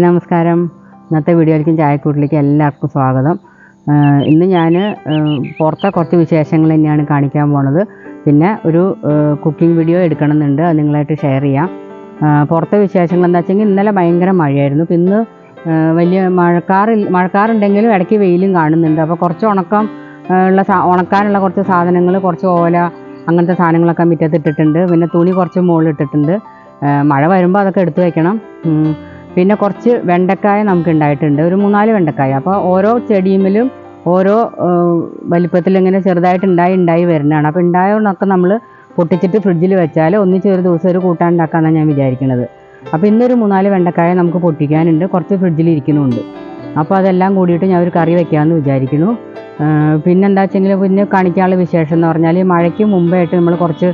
Hi നമസ്കാരം. ഇന്നത്തെ വീഡിയോയിലേക്കും ചായക്കൂട്ടിലേക്കും എല്ലാവർക്കും സ്വാഗതം. ഇന്ന് ഞാൻ പുറത്തെ കുറച്ച് വിശേഷങ്ങൾ തന്നെയാണ് കാണിക്കാൻ പോണത്. പിന്നെ ഒരു കുക്കിംഗ് വീഡിയോ എടുക്കണമെന്നുണ്ട്. അത് നിങ്ങളായിട്ട് ഷെയർ ചെയ്യാം. പുറത്തെ വിശേഷങ്ങൾ എന്താ വെച്ചെങ്കിൽ ഇന്നലെ ഭയങ്കര മഴയായിരുന്നു. അപ്പം ഇന്ന് വലിയ മഴക്കാറിൽ മഴക്കാറുണ്ടെങ്കിലും ഇടയ്ക്ക് വെയിലും കാണുന്നുണ്ട്. അപ്പോൾ കുറച്ച് ഉണക്കം ഉള്ള ഉണക്കാനുള്ള കുറച്ച് സാധനങ്ങൾ കുറച്ച് ഓല അങ്ങനത്തെ സാധനങ്ങളൊക്കെ മുറ്റത്ത് ഇട്ടിട്ടുണ്ട്. പിന്നെ തുണി കുറച്ച് മുകളിൽ ഇട്ടിട്ടുണ്ട്. മഴ വരുമ്പോൾ അതൊക്കെ എടുത്തു വെക്കണം. ഉം. പിന്നെ കുറച്ച് വെണ്ടക്കായ നമുക്ക് ഉണ്ടായിട്ടുണ്ട് ഒരു മൂന്നാൽ വെണ്ടക്കായ. അപ്പോൾ ഓരോ ചെടിയുമ്മിലും ഓരോ വലിപ്പത്തിൽ ഇങ്ങനെ ചെറുതായിട്ട് ഉണ്ടായി ഉണ്ടായി വരുന്നതാണ്. അപ്പോൾ ഉണ്ടായതുകൊണ്ടൊക്കെ നമ്മൾ പൊട്ടിച്ചിട്ട് ഫ്രിഡ്ജിൽ വെച്ചാൽ ഒന്നിച്ച് ഒരു ദിവസം ഒരു കൂട്ടാൻ ഞാൻ വിചാരിക്കുന്നത് അപ്പോൾ ഇന്നൊരു മൂന്നാൽ വെണ്ടക്കായ നമുക്ക് പൊട്ടിക്കാനുണ്ട്. കുറച്ച് ഫ്രിഡ്ജിൽ ഇരിക്കുന്നുണ്ട്. അപ്പോൾ അതെല്ലാം കൂടിയിട്ട് ഞാൻ ഒരു കറി വെക്കാമെന്ന് വിചാരിക്കുന്നു. പിന്നെന്താ വെച്ചെങ്കിൽ പിന്നെ കാണിക്കാനുള്ള വിശേഷം എന്ന് പറഞ്ഞാൽ മഴയ്ക്ക് മുമ്പായിട്ട് നമ്മൾ കുറച്ച്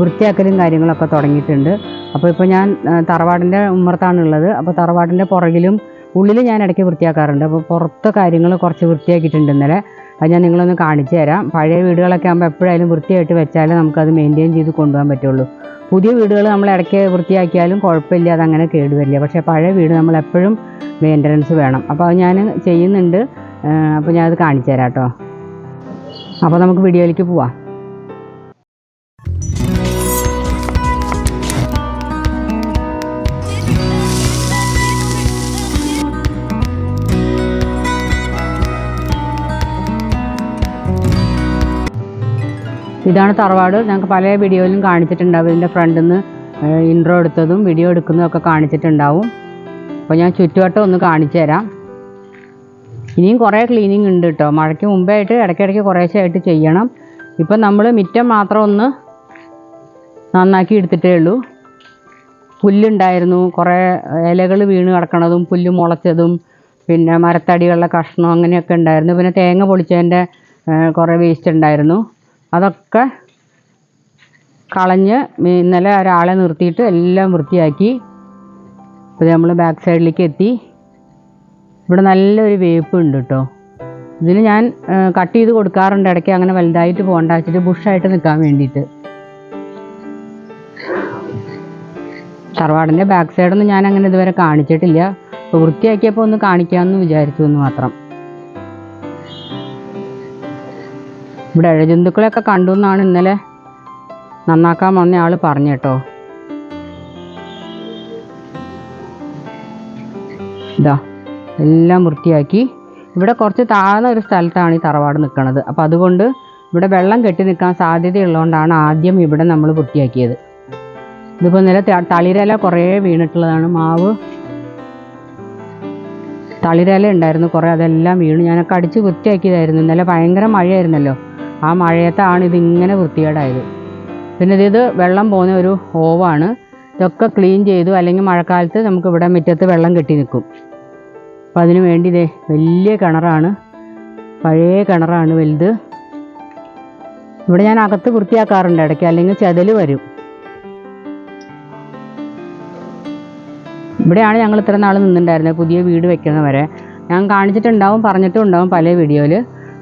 വൃത്തിയാക്കലും കാര്യങ്ങളൊക്കെ തുടങ്ങിയിട്ടുണ്ട്. അപ്പോൾ ഇപ്പോൾ ഞാൻ തറവാടിന്റെ ഉമ്മർത്താണ് ഉള്ളത് അപ്പോൾ തറവാടിന്റെ പുറകിലും ഉള്ളിൽ ഞാൻ ഇടയ്ക്ക് വൃത്തിയാക്കാറുണ്ട്. അപ്പോൾ പുറത്തെ കാര്യങ്ങൾ കുറച്ച് വൃത്തിയാക്കിയിട്ടുണ്ട് ഇന്നലെ. അത് ഞാൻ നിങ്ങളൊന്ന് കാണിച്ചു തരാം. പഴയ വീടുകളൊക്കെ ആകുമ്പോൾ എപ്പോഴായാലും വൃത്തിയായിട്ട് വെച്ചാലേ നമുക്കത് മെയിന്റെയിൻ ചെയ്ത് കൊണ്ടുപോകാൻ പറ്റുള്ളൂ. പുതിയ വീടുകൾ നമ്മൾ ഇടയ്ക്ക് വൃത്തിയാക്കിയാലും കുഴപ്പമില്ല അതങ്ങനെ കേടുവരില്ല പക്ഷേ പഴയ വീട് നമ്മൾ എപ്പോഴും മെയിന്റനൻസ് വേണം. അപ്പോൾ അത് ഞാൻ ചെയ്യുന്നുണ്ട്. അപ്പോൾ ഞാനത് കാണിച്ചു തരാം കേട്ടോ. അപ്പോൾ നമുക്ക് വീഡിയോയിലേക്ക് പോവാം. ഇതാണ് തറവാട്. ഞങ്ങൾക്ക് പല വീഡിയോയിലും കാണിച്ചിട്ടുണ്ടാവും. ഇതിന്റെ ഫ്രണ്ടിൽ നിന്ന് ഇൻട്രോ എടുത്തതും വീഡിയോ എടുക്കുന്നതും ഒക്കെ കാണിച്ചിട്ടുണ്ടാവും. അപ്പോൾ ഞാൻ ചുറ്റുവട്ടം ഒന്ന് കാണിച്ചു തരാം. ഇനിയും കുറേ ക്ലീനിങ് ഉണ്ട് കേട്ടോ മഴയ്ക്ക് മുമ്പായിട്ട് ഇടയ്ക്കിടയ്ക്ക് കുറേശ്ശെ ആയിട്ട് ചെയ്യണം. ഇപ്പം നമ്മൾ മിറ്റം മാത്രം ഒന്ന് നന്നാക്കി എടുത്തിട്ടേ ഉള്ളൂ. പുല്ലുണ്ടായിരുന്നു. കുറേ ഇലകൾ വീണ് കിടക്കണതും പുല്ല് മുളച്ചതും പിന്നെ മരത്തടികളുടെ കഷ്ണം അങ്ങനെയൊക്കെ ഉണ്ടായിരുന്നു. പിന്നെ തേങ്ങ പൊളിച്ചതിന്റെ കുറേ വേസ്റ്റ് ഉണ്ടായിരുന്നു. അതൊക്കെ കളഞ്ഞ് ഇന്നലെ ഒരാളെ നിർത്തിയിട്ട് എല്ലാം വൃത്തിയാക്കി. ഇപ്പോൾ നമ്മൾ ബാക്ക് സൈഡിലേക്ക് എത്തി. ഇവിടെ നല്ലൊരു വേപ്പ് ഉണ്ട് കേട്ടോ ഇതിന് ഞാൻ കട്ട് ചെയ്ത് കൊടുക്കാറുണ്ട്. ഇടയ്ക്ക് അങ്ങനെ വലുതായിട്ട് പോകണ്ട. വെച്ചിട്ട് ബുഷായിട്ട് നിൽക്കാൻ വേണ്ടിയിട്ട്. തറവാടിന്റെ ബാക്ക് സൈഡൊന്നും ഞാൻ അങ്ങനെ ഇതുവരെ കാണിച്ചിട്ടില്ല. അപ്പോൾ വൃത്തിയാക്കിയപ്പോൾ ഒന്ന് കാണിക്കാമെന്ന് വിചാരിച്ചു എന്ന് മാത്രം. ഇവിടെ ഇഴജന്തുക്കളെയൊക്കെ കണ്ടു എന്നാണ് ഇന്നലെ നന്നാക്കാൻ വന്ന ആൾ പറഞ്ഞു കേട്ടോ. ഇതാ എല്ലാം വൃത്തിയാക്കി. ഇവിടെ കുറച്ച് താഴ്ന്ന ഒരു സ്ഥലത്താണ് ഈ തറവാട് നിൽക്കുന്നത് അപ്പോൾ അതുകൊണ്ട് ഇവിടെ വെള്ളം കെട്ടി നിൽക്കാൻ സാധ്യതയുള്ളതുകൊണ്ടാണ് ആദ്യം ഇവിടെ നമ്മൾ വൃത്തിയാക്കിയത്. ഇതിപ്പോൾ ഇന്നലെ തളിരല കുറേ വീണിട്ടുള്ളതാണ്. മാവ് തളിരല ഉണ്ടായിരുന്നു കുറേ അതെല്ലാം വീണു. ഞാനൊക്കെ അടിച്ച് വൃത്തിയാക്കിയതായിരുന്നു. ഇന്നലെ ഭയങ്കര മഴയായിരുന്നല്ലോ. ആ മഴയത്താണ് ഇതിങ്ങനെ വൃത്തികേടായത്. പിന്നെ ഇത് വെള്ളം പോകുന്ന ഒരു ഓവാണ്. ഇതൊക്കെ ക്ലീൻ ചെയ്തു അല്ലെങ്കിൽ മഴക്കാലത്ത് നമുക്ക് ഇവിടെ മുറ്റത്ത് വെള്ളം കെട്ടി നിൽക്കും. അപ്പം അതിന് വേണ്ടി ഇതേ വലിയ കിണറാണ്. പഴയ കിണറാണ് വലുത്. ഇവിടെ ഞാൻ അകത്ത് വൃത്തിയാക്കാറുണ്ട്. ഇടയ്ക്ക് അല്ലെങ്കിൽ ചെതൽ വരും. ഇവിടെയാണ് ഞങ്ങൾ ഇത്ര നാൾ നിന്നിട്ടുണ്ടായിരുന്നത്. പുതിയ വീട് വെക്കുന്നവരെ ഞാൻ കാണിച്ചിട്ടുണ്ടാവും പറഞ്ഞിട്ടും ഉണ്ടാവും പല വീഡിയോയിൽ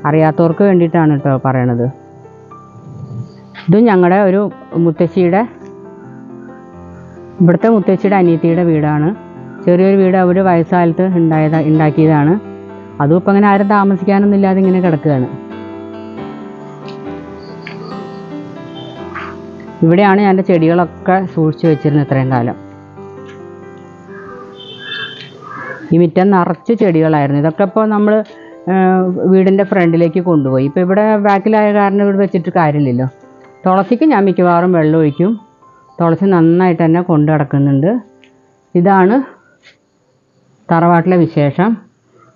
അറിയാത്തവർക്ക് വേണ്ടിയിട്ടാണ് കേട്ടോ പറയണത്. ഇത് ഞങ്ങളുടെ ഒരു മുത്തശ്ശിയുടെ ഇവിടുത്തെ മുത്തശ്ശിയുടെ അനിയത്തിയുടെ വീടാണ്. ചെറിയൊരു വീട് അവർ വയസ്സാലത്ത് ഉണ്ടായത് ഉണ്ടാക്കിയതാണ്. അതും ഇപ്പം അങ്ങനെ ആരും താമസിക്കാനൊന്നും ഇല്ലാതെ ഇങ്ങനെ കിടക്കുകയാണ് ഇവിടെയാണ് ഞാൻ ചെടികളൊക്കെ സൂക്ഷിച്ചു വെച്ചിരുന്നത് ഇത്രയും കാലം. ഈ മുറ്റം നിറച്ച് ചെടികളായിരുന്നു. ഇതൊക്കെ ഇപ്പോൾ നമ്മൾ വീടിന്റെ ഫ്രണ്ടിലേക്ക് കൊണ്ടുപോയി. ഇപ്പോൾ ഇവിടെ ബാക്കിലായ കാരണം ഇവിടെ വെച്ചിട്ട് കാര്യമില്ലല്ലോ. തുളസിക്ക് ഞാൻ മിക്കവാറും വെള്ളം ഒഴിക്കും. തുളസി നന്നായിട്ട് തന്നെ കൊണ്ടു കിടക്കുന്നുണ്ട് ഇതാണ് തറവാട്ടിലെ വിശേഷം.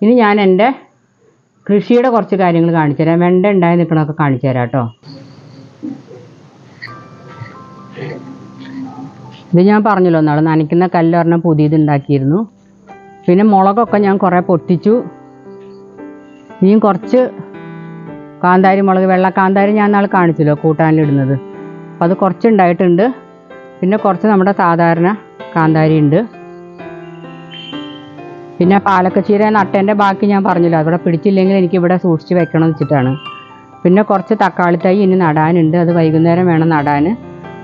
ഇനി ഞാൻ എന്റെ കൃഷിയുടെ കുറച്ച് കാര്യങ്ങൾ കാണിച്ചു തരാം. വെണ്ട ഉണ്ടായി നിൽക്കണമൊക്കെ കാണിച്ചു തരാം കേട്ടോ. ഇത് ഞാൻ പറഞ്ഞല്ലോ നാളെ നനയ്ക്കുന്ന കല്ല് പറഞ്ഞാൽ പുതിയത് ഉണ്ടാക്കിയിരുന്നു. പിന്നെ മുളകൊക്കെ ഞാൻ കുറേ പൊട്ടിച്ചു. ഇനിയും കുറച്ച് കാന്താരി മുളക് വെള്ള കാന്താരി ഞാൻ നാളെ കാണിച്ചല്ലോ കൂട്ടാനിലിടുന്നത് അപ്പോൾ അത് കുറച്ച് ഉണ്ടായിട്ടുണ്ട് പിന്നെ കുറച്ച് നമ്മുടെ സാധാരണ കാന്താരി ഉണ്ട്. പിന്നെ പാലക്കച്ചീര നട്ടേന്റെ ബാക്കി ഞാൻ പറഞ്ഞല്ലോ. അവിടെ പിടിച്ചില്ലെങ്കിൽ എനിക്ക് ഇവിടെ സൂക്ഷിച്ച് വെക്കണം വെച്ചിട്ടാണ്. പിന്നെ കുറച്ച് തക്കാളി തൈ ഇനി നടാനുണ്ട്. അത് വൈകുന്നേരം വേണം നടാൻ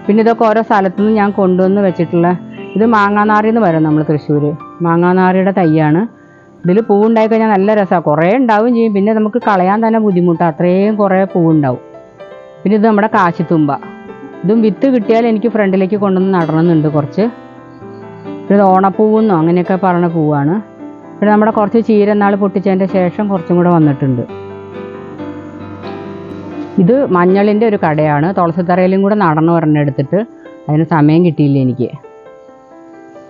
പിന്നെ ഇതൊക്കെ ഓരോ സ്ഥലത്തുനിന്ന് ഞാൻ കൊണ്ടുവന്ന് വെച്ചിട്ടുള്ള ഇത് മാങ്ങാനാറിന്ന് പറയും നമ്മൾ തൃശ്ശൂർ മാങ്ങാനാറിയുടെ തൈയാണ്. ഇതിൽ പൂവുണ്ടായി കഴിഞ്ഞാൽ നല്ല രസമാണ് കുറേ ഉണ്ടാവുകയും ചെയ്യും. പിന്നെ നമുക്ക് കളയാൻ തന്നെ ബുദ്ധിമുട്ടാണ് അത്രയും കുറേ പൂവുണ്ടാവും. പിന്നെ ഇത് നമ്മുടെ കാശിത്തുമ്പ. ഇതും വിത്ത് കിട്ടിയാൽ എനിക്ക് ഫ്രണ്ടിലേക്ക് കൊണ്ടുവന്ന് നടണമെന്നുണ്ട് കുറച്ച്. ഇത് ഓണപ്പൂവെന്നോ അങ്ങനെയൊക്കെ പറഞ്ഞ പൂവാണ്. പിന്നെ നമ്മുടെ കുറച്ച് ചീരനാൾ പൊട്ടിച്ചതിന്റെ ശേഷം കുറച്ചും കൂടെ വന്നിട്ടുണ്ട്. ഇത് മഞ്ഞളിന്റെ ഒരു കടയാണ്. തുളസിത്തറയിലും കൂടെ നടന്നു പറഞ്ഞെടുത്തിട്ട് അതിന് സമയം കിട്ടിയില്ല എനിക്ക്.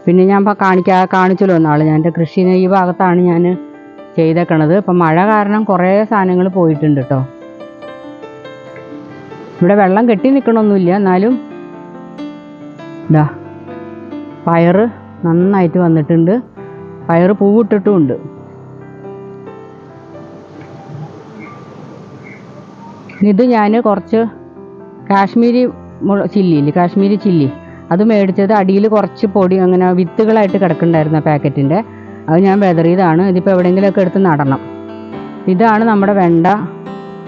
പിന്നെ ഞാൻ ഇപ്പോൾ കാണിക്കാ കാണിച്ചല്ലോ നാൾ ഞാൻ എന്റെ കൃഷി ഈ ഭാഗത്താണ് ഞാൻ ചെയ്തേക്കണത്. ഇപ്പം മഴ കാരണം കുറേ സാധനങ്ങൾ പോയിട്ടുണ്ട് കേട്ടോ. ഇവിടെ വെള്ളം കെട്ടി നിൽക്കണമൊന്നുമില്ല എന്നാലും ഇതാ പയറ് നന്നായിട്ട് വന്നിട്ടുണ്ട്. പയറ് പൂവിട്ടിട്ടുമുണ്ട്. ഇത് ഞാൻ കുറച്ച് കാശ്മീരി ചില്ലിയില്ലേ കാശ്മീരി ചില്ലി. അത് മേടിച്ചത് അടിയിൽ കുറച്ച് പൊടി അങ്ങനെ വിത്തുകളായിട്ട് കിടക്കുന്നുണ്ടായിരുന്നു പാക്കറ്റിന്റെ. അത് ഞാൻ വെതറിയതാണ് ഇതിപ്പോൾ എവിടെയെങ്കിലുമൊക്കെ എടുത്ത് നടണം. ഇതാണ് നമ്മുടെ വെണ്ട.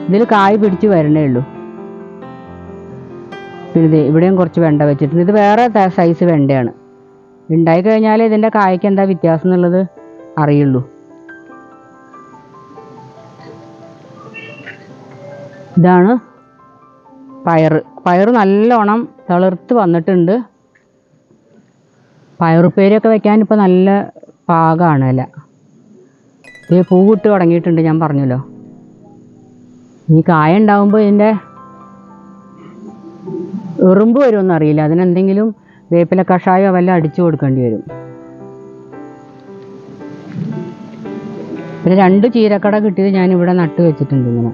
ഇതിൽ കായ് പിടിച്ച് വരണേ ഉള്ളൂ. പിന്നെ ഇത് ഇവിടെയും കുറച്ച് വെണ്ട വെച്ചിട്ടുണ്ട്. ഇത് വേറെ സൈസ് വെണ്ടയാണ്. ഉണ്ടായി കഴിഞ്ഞാൽ ഇതിന്റെ കായ്ക്ക് എന്താ വ്യത്യാസം എന്നുള്ളത് അറിയുള്ളൂ. ഇതാണ് പയർ പയർ നല്ലോണം തളിർത്ത് വന്നിട്ടുണ്ട്. പയറുപ്പേരിയൊക്കെ വെക്കാൻ ഇപ്പോൾ നല്ല പാകമാണ് അല്ല പൂ പൂവിട്ട് തുടങ്ങിയിട്ടുണ്ട് ഞാൻ പറഞ്ഞല്ലോ. ഈ കായ ഉണ്ടാവുമ്പോൾ ഇതിന്റെ എറുമ്പ് വരുമെന്ന് അറിയില്ല. അതിനെന്തെങ്കിലും വേപ്പില കഷായോ വല്ല അടിച്ചു കൊടുക്കേണ്ടി വരും. പിന്നെ രണ്ട് ചീരക്കട കിട്ടിയത് ഞാൻ ഇവിടെ നട്ട് വെച്ചിട്ടുണ്ട് ഇങ്ങനെ.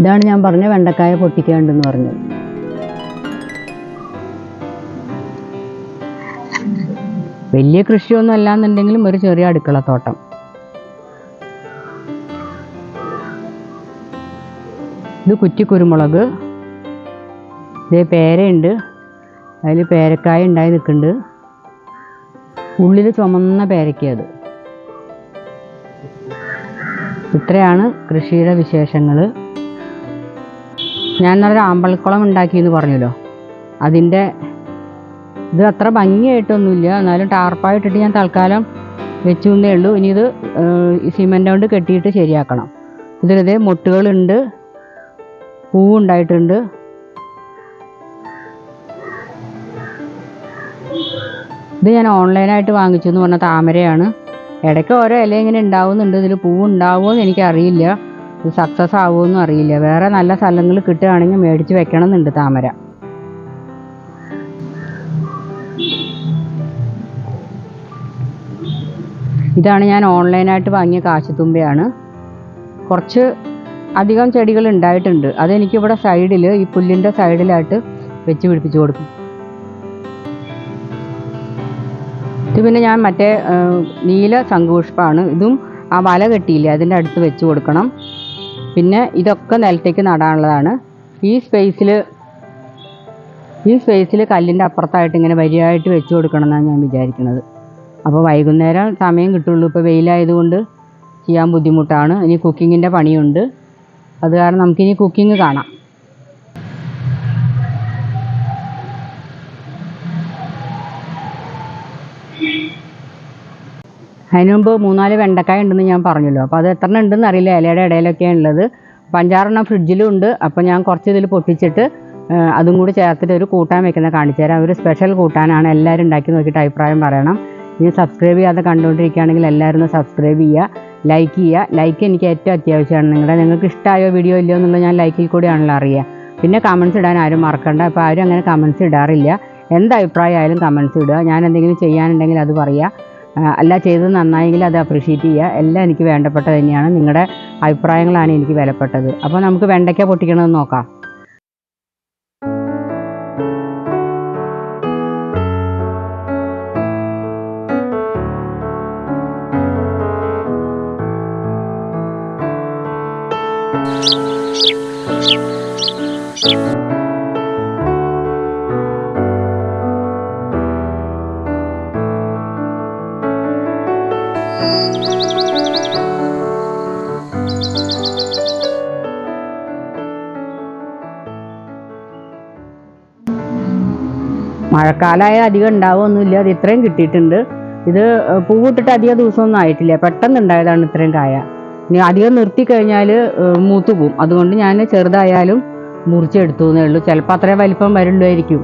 ഇതാണ് ഞാൻ പറഞ്ഞ വെണ്ടക്കായ പൊട്ടിക്കാണ്ടെന്ന് പറഞ്ഞത്. വലിയ കൃഷിയൊന്നും അല്ലാന്നുണ്ടെങ്കിലും ഒരു ചെറിയ അടുക്കളത്തോട്ടം ഇത് കുറ്റി കുരുമുളക്. ഇത് പേരയുണ്ട്. അതിൽ പേരക്കായ ഉണ്ടായി നിൽക്കുന്നുണ്ട്. ഉള്ളിൽ ചുമന്ന പേരയ്ക്ക അത്. ഇത്രയാണ് കൃഷിയുടെ വിശേഷങ്ങൾ ഞാൻ ഇന്നലെ ഒരു ഉണ്ടാക്കിയെന്ന് പറഞ്ഞല്ലോ. അതിന്റെ ഇത് അത്ര ഭംഗിയായിട്ടൊന്നുമില്ല. എന്നാലും ടാർപ്പായിട്ടിട്ട് ഞാൻ തൽക്കാലം വെച്ചു എന്നേ ഉള്ളൂ. ഇനി ഇത് സിമെന്റ് കൊണ്ട് കെട്ടിയിട്ട് ശരിയാക്കണം. ഇതിലിതേ മുട്ടുകളുണ്ട്. പൂവുണ്ടായിട്ടുണ്ട്. ഇത് ഞാൻ ഓൺലൈനായിട്ട് വാങ്ങിച്ചു എന്ന് പറഞ്ഞ താമരയാണ്. ഇടയ്ക്ക് ഓരോ ഇല ഇങ്ങനെ ഉണ്ടാവുന്നുണ്ട്. ഇതിൽ പൂവ് ഉണ്ടാവുമോ എന്ന് എനിക്കറിയില്ല. ഇത് സക്സസ് ആവുമോ എന്നും അറിയില്ല. വേറെ നല്ല സ്ഥലങ്ങൾ കിട്ടുകയാണെങ്കിൽ മേടിച്ച് വെക്കണം എന്നുണ്ട് താമര. ഇതാണ് ഞാൻ ഓൺലൈനായിട്ട് വാങ്ങിയ കാശിത്തുമ്പയാണ് കുറച്ച് അധികം ചെടികൾ ഉണ്ടായിട്ടുണ്ട്. അതെനിക്കിവിടെ സൈഡിൽ ഈ പുല്ലിന്റെ സൈഡിലായിട്ട് വെച്ച് പിടിപ്പിച്ചു കൊടുക്കും. ഇത് പിന്നെ ഞാൻ മറ്റേ നീല ശംഖുപുഷ്പമാണ്. ഇതും ആ വല കെട്ടിയില്ലേ അതിന്റെ അടുത്ത് വെച്ച് കൊടുക്കണം. പിന്നെ ഇതൊക്കെ നിലത്തേക്ക് നടാനുള്ളതാണ്. ഈ സ്പേസിൽ ഈ സ്പേസിൽ കല്ലിന്റെ അപ്പുറത്തായിട്ട് ഇങ്ങനെ വരിയായിട്ട് വെച്ച് കൊടുക്കണം എന്നാണ് ഞാൻ വിചാരിക്കുന്നത്. അപ്പോൾ വൈകുന്നേരം സമയം കിട്ടുള്ളൂ. ഇപ്പോൾ വെയിലായതുകൊണ്ട് ചെയ്യാൻ ബുദ്ധിമുട്ടാണ്. ഇനി കുക്കിങ്ങിന്റെ പണിയുണ്ട്. അത് കാരണം നമുക്കിനി കുക്കിംഗ് കാണാം. അതിന് മുമ്പ് മൂന്നാൽ വെണ്ടക്കായ ഉണ്ടെന്ന് ഞാൻ പറഞ്ഞല്ലോ. അപ്പോൾ അത് എത്ര ഉണ്ടെന്ന് അറിയില്ല. ഇലയുടെ ഇടയിലൊക്കെയാണ് ഉള്ളത്. പഞ്ചാറെണ്ണം ഫ്രിഡ്ജിലും ഉണ്ട്. അപ്പോൾ ഞാൻ കുറച്ച് ഇതിൽ പൊട്ടിച്ചിട്ട് അതും കൂടി ചേർത്തിട്ട് ഒരു കൂട്ടാൻ വെക്കുന്ന കാണിച്ചു തരാം. ഒരു സ്പെഷ്യൽ കൂട്ടാനാണ്. എല്ലാവരും ഉണ്ടാക്കി നോക്കിയിട്ട് അഭിപ്രായം പറയണം. ഇനി സബ്സ്ക്രൈബ് ചെയ്യാതെ കണ്ടുകൊണ്ടിരിക്കുകയാണെങ്കിൽ എല്ലാവരും സബ്സ്ക്രൈബ് ചെയ്യുക ലൈക്ക് ചെയ്യുക. ലൈക്ക് എനിക്ക് ഏറ്റവും അത്യാവശ്യമാണ് നിങ്ങളുടെ നിങ്ങൾക്ക് ഇഷ്ടമായോ വീഡിയോ ഇല്ലയോ എന്നുള്ളത് ഞാൻ ലൈക്കിൽ കൂടിയാണല്ലോ അറിയുക. പിന്നെ കമൻസ് ഇടാൻ ആരും മറക്കണ്ട. അപ്പോൾ ആരും അങ്ങനെ കമൻസ് ഇടാറില്ല. എന്ത് അഭിപ്രായമായാലും കമൻസ് ഇടുക. ഞാൻ എന്തെങ്കിലും ചെയ്യാനുണ്ടെങ്കിൽ അത് പറയുക. അല്ല ചെയ്തത് നന്നായെങ്കിൽ അത് അപ്രീഷിയേറ്റ് ചെയ്യുക. എല്ലാം എനിക്ക് വേണ്ടപ്പെട്ടത് തന്നെയാണ്. നിങ്ങളുടെ അഭിപ്രായങ്ങളാണ് എനിക്ക് വിലപ്പെട്ടത്. അപ്പോൾ നമുക്ക് വെണ്ടയ്ക്ക പൊട്ടിക്കണമെന്ന് നോക്കാം. മഴക്കാലമായ അധികം ഉണ്ടാവുമൊന്നുമില്ല അത് ഇത്രയും കിട്ടിയിട്ടുണ്ട്. ഇത് പൂവിട്ടിട്ട് അധികം ദിവസമൊന്നും ആയിട്ടില്ല. പെട്ടെന്ന് ഉണ്ടായതാണ് ഇത്രയും കായ. ഇനി അധികം നിർത്തി കഴിഞ്ഞാൽ മൂത്തു പോവും. അതുകൊണ്ട് ഞാൻ ചെറുതായാലും മുറിച്ചെടുത്തു എന്നേ ഉള്ളൂ. ചിലപ്പോൾ അത്രയും വലിപ്പം വരുള്ളായിരിക്കും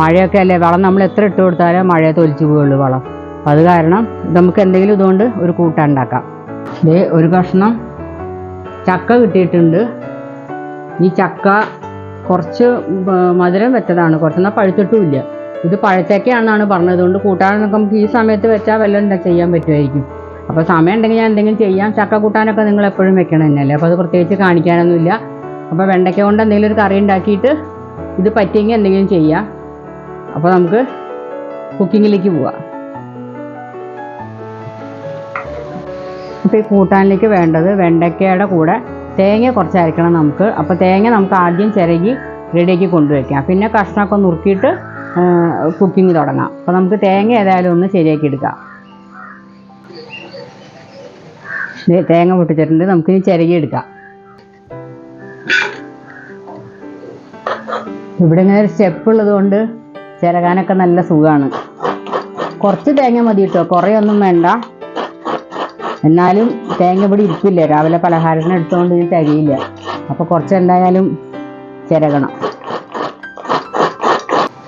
മഴയൊക്കെ അല്ലേ? വളം നമ്മൾ എത്ര ഇട്ട് കൊടുത്താലും മഴയെ തൊലിച്ചു പോവുള്ളൂ വളം. അത് കാരണം നമുക്ക് എന്തെങ്കിലും ഇതുകൊണ്ട് ഒരു കൂട്ടാൻ ഉണ്ടാക്കാം. ദേ ഒരു കഷ്ണം ചക്ക കിട്ടിയിട്ടുണ്ട്. ഈ ചക്ക കുറച്ച് മധുരം വെച്ചതാണ്. കുറച്ചെന്നാൽ പഴുത്തിട്ടുമില്ല. ഇത് പഴച്ചക്കയാണെന്നാണ് പറഞ്ഞത്. കൊണ്ട് കൂട്ടാനൊക്കെ നമുക്ക് ഈ സമയത്ത് വെച്ചാൽ വല്ലതും എന്താ ചെയ്യാൻ പറ്റുമായിരിക്കും അപ്പോൾ സമയം ഉണ്ടെങ്കിൽ ഞാൻ എന്തെങ്കിലും ചെയ്യാം. ചക്ക കൂട്ടാനൊക്കെ നിങ്ങൾ എപ്പോഴും വെക്കണം തന്നെയല്ലേ? അപ്പോൾ അത് പ്രത്യേകിച്ച് കാണിക്കാനൊന്നുമില്ല. അപ്പോൾ വെണ്ടയ്ക്ക കൊണ്ട് എന്തെങ്കിലും ഒരു കറി ഉണ്ടാക്കിയിട്ട് ഇത് പറ്റിയെങ്കിൽ എന്തെങ്കിലും ചെയ്യാം. അപ്പോൾ നമുക്ക് കുക്കിങ്ങിലേക്ക് പോവാം. അപ്പോൾ ഈ കൂട്ടാനിലേക്ക് വേണ്ടത് വെണ്ടയ്ക്കയുടെ കൂടെ തേങ്ങ കുറച്ച് അരക്കണം നമുക്ക്. അപ്പോൾ തേങ്ങ നമുക്ക് ആദ്യം ചിരകി റെഡിയാക്കി കൊണ്ടുവയ്ക്കാം. പിന്നെ കഷ്ണമൊക്കെ നുറുക്കിയിട്ട് കുക്കിംഗ് തുടങ്ങാം. അപ്പോൾ നമുക്ക് തേങ്ങ ഏതായാലും ഒന്ന് ശരിയാക്കി എടുക്കാം. തേങ്ങ പൊട്ടിച്ചിട്ടുണ്ട്. നമുക്കിനി ചിരകി എടുക്കാം. ഇവിടെ ഇങ്ങനെ ഒരു സ്റ്റെപ്പ് ഉള്ളത് കൊണ്ട് ചിരകാനൊക്കെ നല്ല സുഖമാണ് കുറച്ച് തേങ്ങ മതി കേട്ടോ. കുറേ ഒന്നും വേണ്ട. എന്നാലും തേങ്ങ ഇവിടെ ഇരിക്കില്ല രാവിലെ പലഹാരത്തിന് എടുത്തുകൊണ്ട് ഇനി തികയില്ല. അപ്പോൾ കുറച്ച് എന്തായാലും ചിരകണം.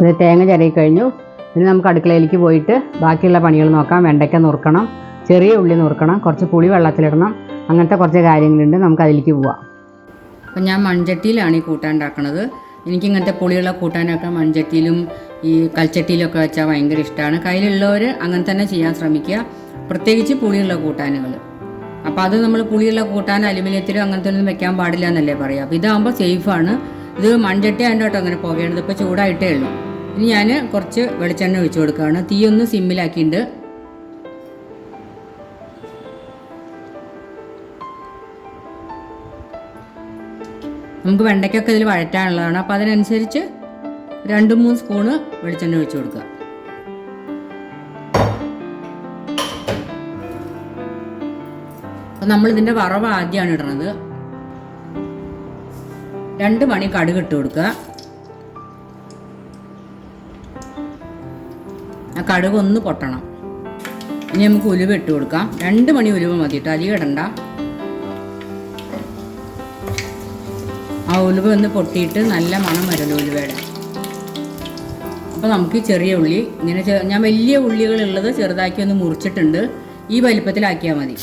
ഇത് തേങ്ങ ചിരകി കഴിഞ്ഞു. ഇനി നമുക്ക് അടുക്കളയിലേക്ക് പോയിട്ട് ബാക്കിയുള്ള പണികൾ നോക്കാം. വെണ്ടയ്ക്ക നുറുക്കണം. ചെറിയ ഉള്ളി നുറുക്കണം. കുറച്ച് പുളി വെള്ളത്തിലിടണം. അങ്ങനത്തെ കുറച്ച് കാര്യങ്ങളുണ്ട്. നമുക്ക് അതിലേക്ക് പോവാം. അപ്പം ഞാൻ മൺചട്ടിയിലാണ് ഈ കൂട്ടാൻ ഉണ്ടാക്കുന്നത് എനിക്ക് ഇങ്ങനത്തെ പുളിയുള്ള കൂട്ടാനൊക്കെ മൺചട്ടിയിലും ഈ കൽച്ചട്ടിയിലൊക്കെ വെച്ചാൽ ഭയങ്കര ഇഷ്ടമാണ് കയ്യിലുള്ളവർ അങ്ങനെ തന്നെ ചെയ്യാൻ ശ്രമിക്കുക. പ്രത്യേകിച്ച് പുളിയുള്ള കൂട്ടാനുകൾ അപ്പോൾ അത് നമ്മൾ പുളിയുള്ള കൂട്ടാൻ അലുമിനിയത്തിലും അങ്ങനത്തെ ഒന്നും വെക്കാൻ പാടില്ല എന്നല്ലേ പറയാം അപ്പോൾ ഇതാകുമ്പോൾ സേഫാണ് ഇത് മൺചട്ടി ആയതുകൊണ്ട് അങ്ങനെ പോകേണ്ടത് ഇപ്പോൾ ചൂടായിട്ടേ ഉള്ളൂ. ഇനി ഞാൻ കുറച്ച് വെളിച്ചെണ്ണ ഒഴിച്ചു കൊടുക്കുകയാണ്. തീ ഒന്ന് സിമ്മിലാക്കിയിട്ടുണ്ട്. നമുക്ക് വെണ്ടയ്ക്കൊക്കെ ഇതിൽ വഴറ്റാനുള്ളതാണ്. അപ്പോൾ അതിനനുസരിച്ച് രണ്ട് മൂന്ന് സ്പൂണ് വെളിച്ചെണ്ണ ഒഴിച്ചു കൊടുക്കുക. അപ്പോൾ നമ്മളിതിന്റെ വറവ് ആദ്യമാണ് ഇടുന്നത് രണ്ട് മണി കടുക് ഇട്ട് കൊടുക്കുക. ആ കടുക് ഒന്ന് പൊട്ടണം. ഇനി നമുക്ക് ഉലുവ ഇട്ട് കൊടുക്കാം. രണ്ട് മണി ഉലുവ മതി കേട്ടോ അരി ഇടണ്ട. ആ ഉലുവ ഒന്ന് പൊട്ടിയിട്ട് നല്ല മണം വരുന്നു ഉലുവയുടെ. അപ്പോൾ നമുക്ക് ചെറിയ ഉള്ളി ഇങ്ങനെ ഞാൻ വലിയ ഉള്ളികളുള്ളത് ചെറുതാക്കി ഒന്ന് മുറിച്ചിട്ടുണ്ട്. ഈ വലിപ്പത്തിലാക്കിയാൽ മതി.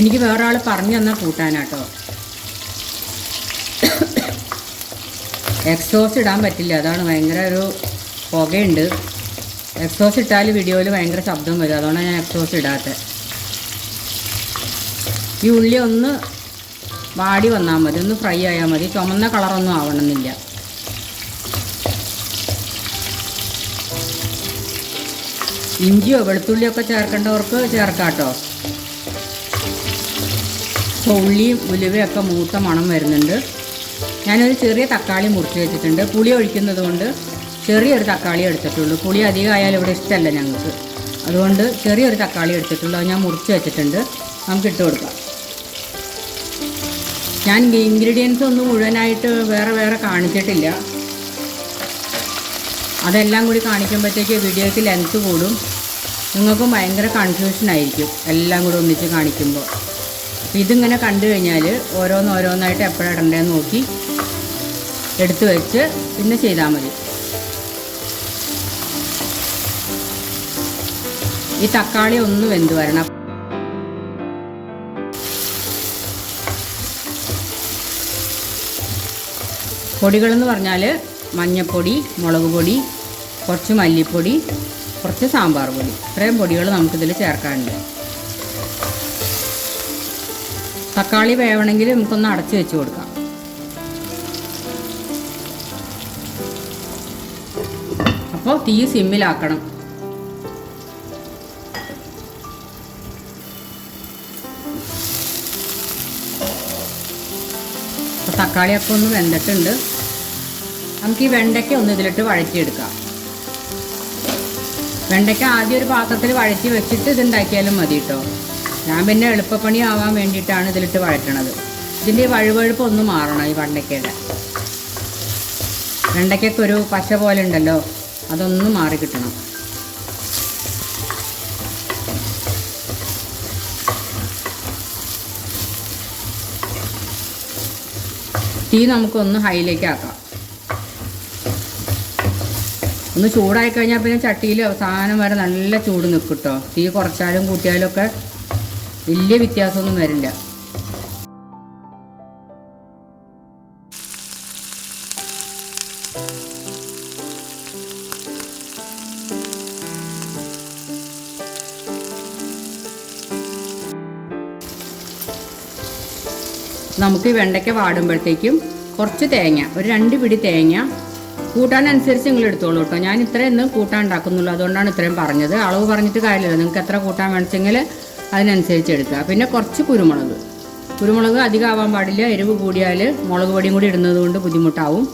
എനിക്ക് വേറെ ആൾ പറഞ്ഞു തന്നാൽ കൂട്ടാനാട്ടോ എക്സോസ് ഇടാൻ പറ്റില്ല. അതാണ് ഭയങ്കര ഒരു പുകയുണ്ട്. എക്സോസ് ഇട്ടാൽ വീഡിയോയിൽ ഭയങ്കര ശബ്ദം വരും. അതുകൊണ്ടാണ് ഞാൻ എക്സോസ് ഇടാത്തത് ഈ ഉള്ളി ഒന്ന് വാടി വന്നാൽ മതി. ഒന്ന് ഫ്രൈ ആയാൽ മതി. ചുമന്ന കളറൊന്നും ആവണമെന്നില്ല. ഇഞ്ചിയോ വെളുത്തുള്ളിയൊക്കെ ചേർക്കേണ്ടവർക്ക് ചേർക്കാട്ടോ. കേട്ടോ അപ്പോൾ ഉള്ളിയും ഉലുവയൊക്കെ മൂത്ത മണം വരുന്നുണ്ട്. ഞാനൊരു ചെറിയ തക്കാളി മുറിച്ച് വെച്ചിട്ടുണ്ട്. പുളി ഒഴിക്കുന്നത് കൊണ്ട് ചെറിയൊരു തക്കാളി എടുത്തിട്ടുള്ളൂ. പുളി അധികം ആയാൽ ഇവിടെ ഇഷ്ടമല്ല ഞങ്ങൾക്ക്. അതുകൊണ്ട് ചെറിയൊരു തക്കാളി എടുത്തിട്ടുള്ളൂ. അത് ഞാൻ മുറിച്ച് വെച്ചിട്ടുണ്ട്. നമുക്ക് ഇട്ട് കൊടുക്കാം. ഞാൻ ഇൻഗ്രീഡിയൻസ് ഒന്നും മുഴുവനായിട്ട് വേറെ വേറെ കാണിച്ചിട്ടില്ല. അതെല്ലാം കൂടി കാണിക്കുമ്പോഴത്തേക്ക് വീഡിയോയ്ക്ക് ലെങ്ത്ത് കൂടും. നിങ്ങൾക്കും ഭയങ്കര കൺഫ്യൂഷൻ ആയിരിക്കും എല്ലാം കൂടി ഒന്നിച്ച് കാണിക്കുമ്പോൾ. ഇതിങ്ങനെ കണ്ടു കഴിഞ്ഞാൽ ഓരോന്നോരോന്നായിട്ട് എപ്പോഴാണ് ഇടണ്ടേന്ന് നോക്കി. എടുത്തു വെച്ച് പിന്നെ ചെയ്താൽ മതി. ഈ തക്കാളി ഒന്ന് വെന്ത് വരണം. പൊടികളെന്ന് പറഞ്ഞാൽ മഞ്ഞൾപ്പൊടി മുളക് പൊടി കുറച്ച് മല്ലിപ്പൊടി കുറച്ച് സാമ്പാർ പൊടി. ഇത്രയും പൊടികൾ നമുക്കിതിൽ ചേർക്കാനുണ്ട്. തക്കാളി വേവണമെങ്കിൽ നമുക്കൊന്ന് അടച്ചു വെച്ച് കൊടുക്കാം. അപ്പോൾ തീ സിമ്മിലാക്കണം. തക്കാളിയൊക്കെ ഒന്ന് വെന്തിട്ടുണ്ട്. നമുക്ക് ഈ വെണ്ടയ്ക്ക ഒന്ന് ഇതിലിട്ട് വഴറ്റിയെടുക്കാം. വെണ്ടയ്ക്ക ആദ്യം ഒരു പാത്രത്തിൽ വഴറ്റി വെച്ചിട്ട് ഇത് ഉണ്ടാക്കിയാലും മതി കേട്ടോ. ഞാൻ പിന്നെ എളുപ്പപ്പണി ആവാൻ വേണ്ടിയിട്ടാണ് ഇതിലിട്ട് വഴറ്റണത്. ഇതിന്റെ വഴുവഴുപ്പ് ഒന്ന് മാറണം ഈ വെണ്ടയ്ക്കയുടെ. വെണ്ടയ്ക്കൊക്കെ ഒരു പശ പോലെ ഉണ്ടല്ലോ. അതൊന്ന് മാറി കിട്ടണം. തീ നമുക്കൊന്ന് ഹൈയിലേക്ക് ആക്കാം. ഒന്ന് ചൂടായി കഴിഞ്ഞാൽ പിന്നെ ചട്ടിയിൽ അവസാനം വരെ നല്ല ചൂട് നിൽക്കും കേട്ടോ തീ കുറച്ചാലും കൂട്ടിയാലും ഒക്കെ വലിയ വ്യത്യാസമൊന്നും വരില്ല. നമുക്ക് ഈ വെണ്ടയ്ക്ക വാടുമ്പോഴത്തേക്കും കുറച്ച് തേങ്ങ ഒരു രണ്ട് പിടി തേങ്ങ കൂട്ടാനനുസരിച്ച് നിങ്ങൾ എടുത്തോളൂ കേട്ടോ. ഞാൻ ഇത്രയൊന്നും കൂട്ടാൻ ഉണ്ടാക്കുന്നുള്ളൂ. അതുകൊണ്ടാണ് ഇത്രയും പറഞ്ഞത്. അളവ് പറഞ്ഞിട്ട് കാര്യമില്ല. നിങ്ങൾക്ക് എത്ര കൂട്ടാൻ വേണമെങ്കിൽ അതിനനുസരിച്ച് എടുക്കുക. പിന്നെ കുറച്ച് കുരുമുളക്. കുരുമുളക് അധികം ആവാൻ പാടില്ല. എരിവ് കൂടിയാൽ മുളക് പൊടിയും കൂടി ഇടുന്നത് കൊണ്ട് ബുദ്ധിമുട്ടാവും.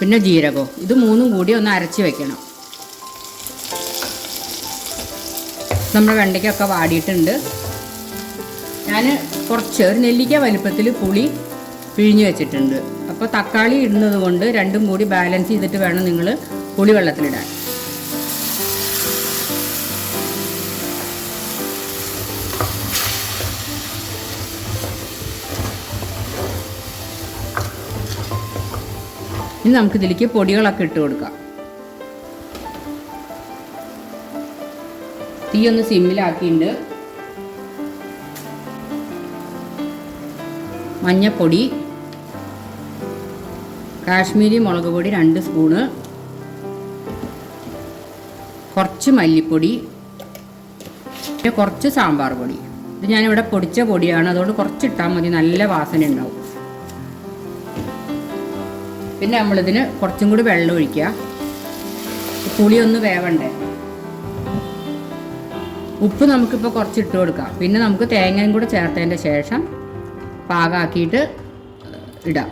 പിന്നെ ജീരകവും ഇത് മൂന്നും കൂടി ഒന്ന് അരച്ച് വെക്കണം. നമ്മുടെ വെണ്ടയ്ക്കൊക്കെ വാടിയിട്ടുണ്ട്. ഞാൻ കുറച്ച് ഒരു നെല്ലിക്ക വലുപ്പത്തിൽ പുളി പിഴിഞ്ഞ് വെച്ചിട്ടുണ്ട്. അപ്പോൾ തക്കാളി ഇടുന്നത് കൊണ്ട് രണ്ടും കൂടി ബാലൻസ് ചെയ്തിട്ട് വേണം നിങ്ങൾ പുളി വെള്ളത്തിലിടാൻ. ഇനി നമുക്ക് ഇതിലേക്ക് പൊടികളൊക്കെ ഇട്ട് കൊടുക്കാം. തീ ഒന്ന് സിമ്മിലാക്കിയിട്ടുണ്ട്. മഞ്ഞപ്പൊടി കാശ്മീരി മുളക് പൊടി രണ്ട് സ്പൂണ് കുറച്ച് മല്ലിപ്പൊടി പിന്നെ കുറച്ച് സാമ്പാർ പൊടി. ഇത് ഞാനിവിടെ പൊടിച്ച പൊടിയാണ്. അതുകൊണ്ട് കുറച്ച് ഇട്ടാൽ മതി. നല്ല വാസന ഉണ്ടാവും. പിന്നെ നമ്മളിതിന് കുറച്ചും കൂടി വെള്ളം ഒഴിക്കുക. പുളി ഒന്ന് വേവണ്ടേ? ഉപ്പ് നമുക്കിപ്പോൾ കുറച്ച് ഇട്ട് കൊടുക്കാം. പിന്നെ നമുക്ക് തേങ്ങയും കൂടെ ചേർത്തതിന്റെ ശേഷം പാകാക്കിയിട്ട് ഇടാം.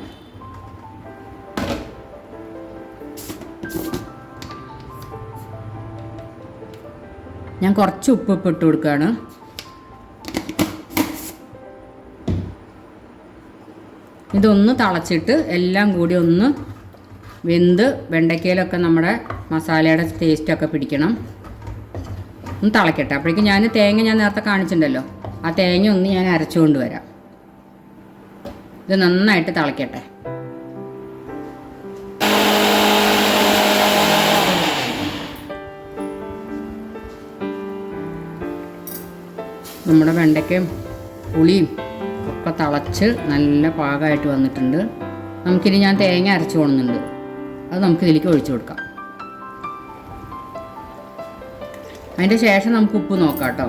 ഞാൻ കുറച്ച് ഉപ്പ് ഇപ്പം ഇട്ട് കൊടുക്കുകയാണ്. ഇതൊന്ന് തിളച്ചിട്ട് എല്ലാം കൂടി ഒന്ന് വെന്ത് വെണ്ടയ്ക്കയിലൊക്കെ നമ്മുടെ മസാലയുടെ ടേസ്റ്റൊക്കെ പിടിക്കണം. ഒന്ന് തിളക്കട്ടെ. അപ്പോഴേക്കും ഞാൻ തേങ്ങ ഞാൻ നേരത്തെ കാണിച്ചിട്ടുണ്ടല്ലോ. ആ തേങ്ങ ഒന്ന് ഞാൻ അരച്ചുകൊണ്ട് വരാം. ഇത് നന്നായിട്ട് തിളക്കട്ടെ. നമ്മുടെ വെണ്ടയ്ക്കയും പുളിയും ഒക്കെ തിളച്ച് നല്ല പാകമായിട്ട് വന്നിട്ടുണ്ട്. നമുക്കിനി ഞാൻ തേങ്ങ അരച്ചു കൊണ്ടുന്നുണ്ട് അത് നമുക്ക് ഇതിലേക്ക് ഒഴിച്ചു കൊടുക്കാം. അതിന്റെ ശേഷം നമുക്ക് ഉപ്പ് നോക്കാം കേട്ടോ.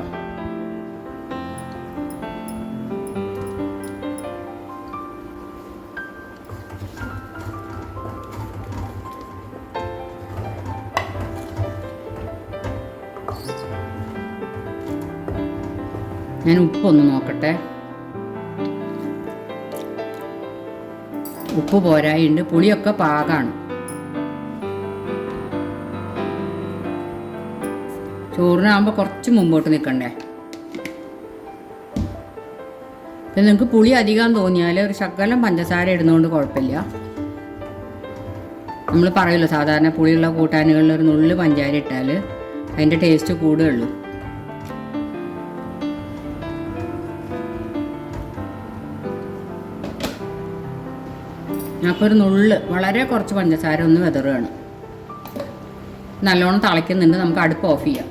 ഞാൻ ഉപ്പൊന്ന് നോക്കട്ടെ. ഉപ്പ് പോരായുണ്ട്. പുളിയൊക്കെ പാകാണ്. ചോറിനാകുമ്പോൾ കുറച്ച് മുമ്പോട്ട് നിൽക്കണ്ടേ പിന്നെ നിങ്ങൾക്ക് പുളി അധികം തോന്നിയാൽ ഒരു ശകലം പഞ്ചസാര ഇടുന്നതുകൊണ്ട് കുഴപ്പമില്ല നമ്മൾ പറയുമല്ലോ സാധാരണ പുളിയുള്ള കൂട്ടാനുകളിൽ ഒരു നുള്ളു പഞ്ചാര ഇട്ടാൽ അതിന്റെ ടേസ്റ്റ് കൂടുകയുള്ളൂ അപ്പോൾ ഒരു നുള്ള് വളരെ കുറച്ച് പഞ്ചസാര ഒന്ന് വിതറുകയാണ്. നല്ലോണം തിളയ്ക്കുന്നുണ്ട് നമുക്ക് അടുപ്പ് ഓഫ് ചെയ്യാം.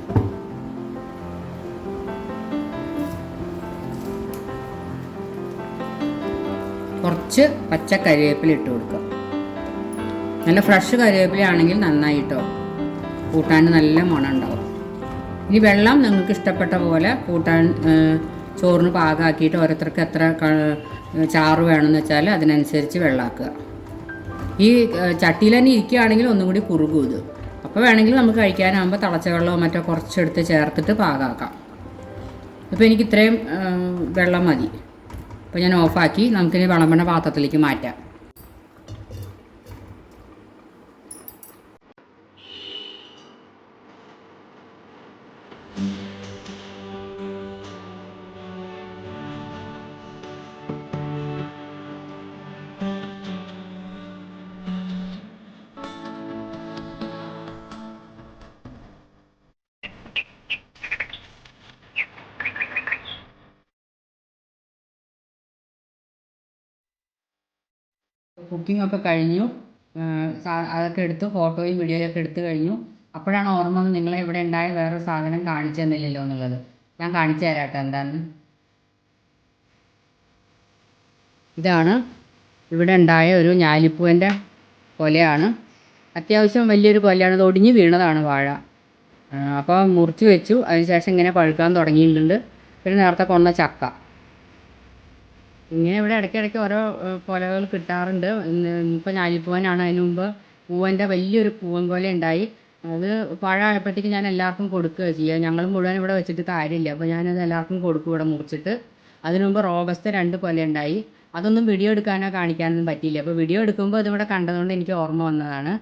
കുറച്ച് പച്ച കരിവേപ്പില ഇട്ട് കൊടുക്കുക നല്ല ഫ്രഷ് കരിവേപ്പില ആണെങ്കിൽ നന്നായിട്ടോ? കൂട്ടാൻ നല്ല മണം ഉണ്ടാവും. ഇനി വെള്ളം നിങ്ങൾക്ക് ഇഷ്ടപ്പെട്ട പോലെ കൂട്ടാൻ ചോറിന് പാകമാക്കിയിട്ട് ഓരോരുത്തർക്ക് എത്ര ചാറ് വേണമെന്ന് വെച്ചാൽ അതിനനുസരിച്ച് വെള്ളമാക്കുക ഈ ചട്ടിയിൽ തന്നെ ഇരിക്കുകയാണെങ്കിൽ ഒന്നും കൂടി കുറുകും ഇത്. അപ്പോൾ വേണമെങ്കിൽ നമുക്ക് കഴിക്കാനാകുമ്പോൾ തിളച്ച വെള്ളമോ മറ്റോ കുറച്ചെടുത്ത് ചേർത്തിട്ട് പാകാക്കാം ഇപ്പോൾ എനിക്ക് ഇത്രയും വെള്ളം മതി. അപ്പോൾ ഞാൻ ഓഫാക്കി. നമുക്കിനി വിളമ്പണ പാത്രത്തിലേക്ക് മാറ്റാം. കുക്കിംഗ് ഒക്കെ കഴിഞ്ഞു. അതൊക്കെ എടുത്തു ഫോട്ടോയും വീഡിയോയൊക്കെ എടുത്തു കഴിഞ്ഞു. അപ്പോഴാണ് ഓർമ്മ വന്നത് നിങ്ങൾ ഇവിടെ ഉണ്ടായ വേറൊരു സാധനം കാണിച്ചു തന്നില്ലല്ലോ എന്നുള്ളത്. ഞാൻ കാണിച്ചു തരാം കേട്ടോ എന്താന്ന്. ഇതാണ് ഇവിടെ ഉണ്ടായ ഒരു ഞാലിപ്പൂവിന്റെ കൊലയാണ്. അത്യാവശ്യം വലിയൊരു കൊലയാണ്. ഇത് ഒടിഞ്ഞ് വീണതാണ് വാഴ. അപ്പോൾ മുറിച്ച് വെച്ചു. അതിനുശേഷം ഇങ്ങനെ പഴുക്കാൻ തുടങ്ങിയിട്ടുണ്ട്. പിന്നെ നേരത്തെ കൊന്ന ചക്ക. ഇങ്ങനെ ഇവിടെ ഇടയ്ക്കിടയ്ക്ക് ഓരോ പുലകൾ കിട്ടാറുണ്ട്. ഇപ്പോൾ ഞാലിപ്പൂവനാണ്. അതിന് മുമ്പ് പൂവന്റെ വലിയൊരു പൂവൻ കൊല ഉണ്ടായി. അത് പഴമായപ്പോഴത്തേക്ക് ഞാൻ എല്ലാവർക്കും കൊടുക്കുകയാണ് ചെയ്യുക ഞങ്ങൾ മുഴുവൻ ഇവിടെ വെച്ചിട്ട് കാര്യമില്ല. അപ്പോൾ ഞാനത് എല്ലാവർക്കും കൊടുക്കും ഇവിടെ മുറിച്ചിട്ട്. അതിന് മുമ്പ് റോബസ്റ്റ് രണ്ട് കൊല ഉണ്ടായി. അതൊന്നും വീഡിയോ എടുക്കാനോ കാണിക്കാനൊന്നും പറ്റിയില്ല. അപ്പോൾ വീഡിയോ എടുക്കുമ്പോൾ അതിവിടെ കണ്ടതുകൊണ്ട് എനിക്ക് ഓർമ്മ വന്നതാണ്.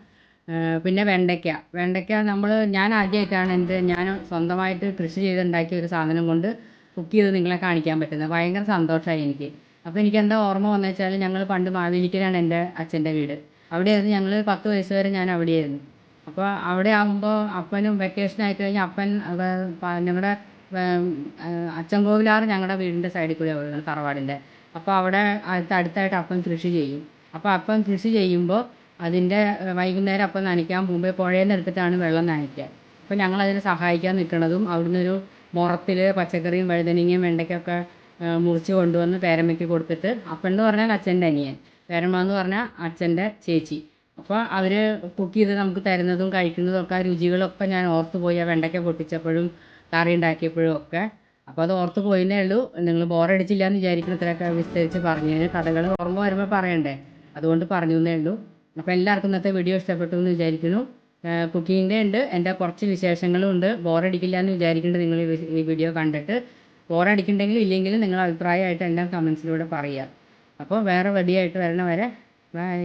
പിന്നെ വെണ്ടയ്ക്ക. വെണ്ടയ്ക്ക നമ്മൾ ഞാൻ ആദ്യമായിട്ടാണ് എന്റെ ഞാൻ സ്വന്തമായിട്ട് കൃഷി ചെയ്തുണ്ടാക്കിയ ഒരു സാധനം കൊണ്ട് കുക്ക് ചെയ്ത് നിങ്ങളെ കാണിക്കാൻ പറ്റുന്നത്. ഭയങ്കര സന്തോഷമായി എനിക്ക്. അപ്പോൾ എനിക്ക് എന്താ ഓർമ്മ വന്നു വെച്ചാൽ ഞങ്ങൾ പണ്ട് മാവേലിക്കലാണ് എന്റെ അച്ഛന്റെ വീട്. അവിടെയായിരുന്നു ഞങ്ങൾ പത്ത് വയസ്സ് വരെ ഞാൻ അവിടെയായിരുന്നു. അപ്പോൾ അവിടെ ആകുമ്പോൾ അപ്പനും വെക്കേഷൻ ആയി കഴിഞ്ഞാൽ അപ്പൻ ഞങ്ങളുടെ അച്ഛൻ കോവിലാറ് ഞങ്ങളുടെ വീടിന്റെ സൈഡിൽ കൂടെ വരുന്നത് തറവാടിന്റെ. അപ്പോൾ അവിടെ അടുത്തടുത്തായിട്ട് അപ്പൻ കൃഷി ചെയ്യും. അപ്പോൾ അപ്പം കൃഷി ചെയ്യുമ്പോൾ അതിന്റെ വൈകുന്നേരം അപ്പം നനയ്ക്കാൻ മുമ്പേ പുഴയിൽ നിന്ന് വെള്ളം നനയ്ക്കുക അപ്പോൾ ഞങ്ങൾ അതിനെ സഹായിക്കാൻ നിൽക്കുന്നതും അവിടുന്ന് ഒരു മുറത്തിൽ പച്ചക്കറിയും വഴുതനങ്ങയും വെണ്ടയ്ക്കൊക്കെ മുറിച്ച് കൊണ്ടുവന്ന് പേരമ്മയ്ക്ക് കൊടുത്തിട്ട് അപ്പൻ എന്ന് പറഞ്ഞാൽ അച്ഛന്റെ അനിയൻ പേരമ്മ എന്ന് പറഞ്ഞാൽ അച്ഛന്റെ ചേച്ചി. അപ്പോൾ അവർ കുക്ക് ചെയ്ത് നമുക്ക് തരുന്നതും കഴിക്കുന്നതും ഒക്കെ ആ രുചികളൊക്കെ ഞാൻ ഓർത്ത് പോയി ആ വെണ്ടയ്ക്ക പൊട്ടിച്ചപ്പോഴും കറി ഉണ്ടാക്കിയപ്പോഴും ഒക്കെ. അപ്പോൾ അത് ഓർത്ത് പോയിന്നേ ഉള്ളൂ. നിങ്ങൾ ബോറടിച്ചില്ല എന്ന് വിചാരിക്കുന്ന ഇത്രയൊക്കെ വിസ്തരിച്ച് പറഞ്ഞു. കഥകൾ ഓർമ്മ വരുമ്പോൾ പറയണ്ടേ? അതുകൊണ്ട് പറഞ്ഞു എന്നേ ഉള്ളൂ. അപ്പോൾ എല്ലാവർക്കും ഇന്നത്തെ വീഡിയോ ഇഷ്ടപ്പെട്ടു എന്ന് വിചാരിക്കുന്നു. കുക്കിങ്ങിന്റെ ഉണ്ട്. എന്റെ കുറച്ച് വിശേഷങ്ങളും ഉണ്ട് ബോറടിക്കില്ല എന്ന് വിചാരിക്കുന്നുണ്ട് നിങ്ങൾ ഈ വീഡിയോ കണ്ടിട്ട്. ബോറടിക്കുന്നുണ്ടെങ്കിലും ഇല്ലെങ്കിലും നിങ്ങൾ അഭിപ്രായമായിട്ട് എല്ലാം കമൻസിലൂടെ പറയുക അപ്പോൾ വേറെ വെടിയായിട്ട് വരണ വരെ ബൈ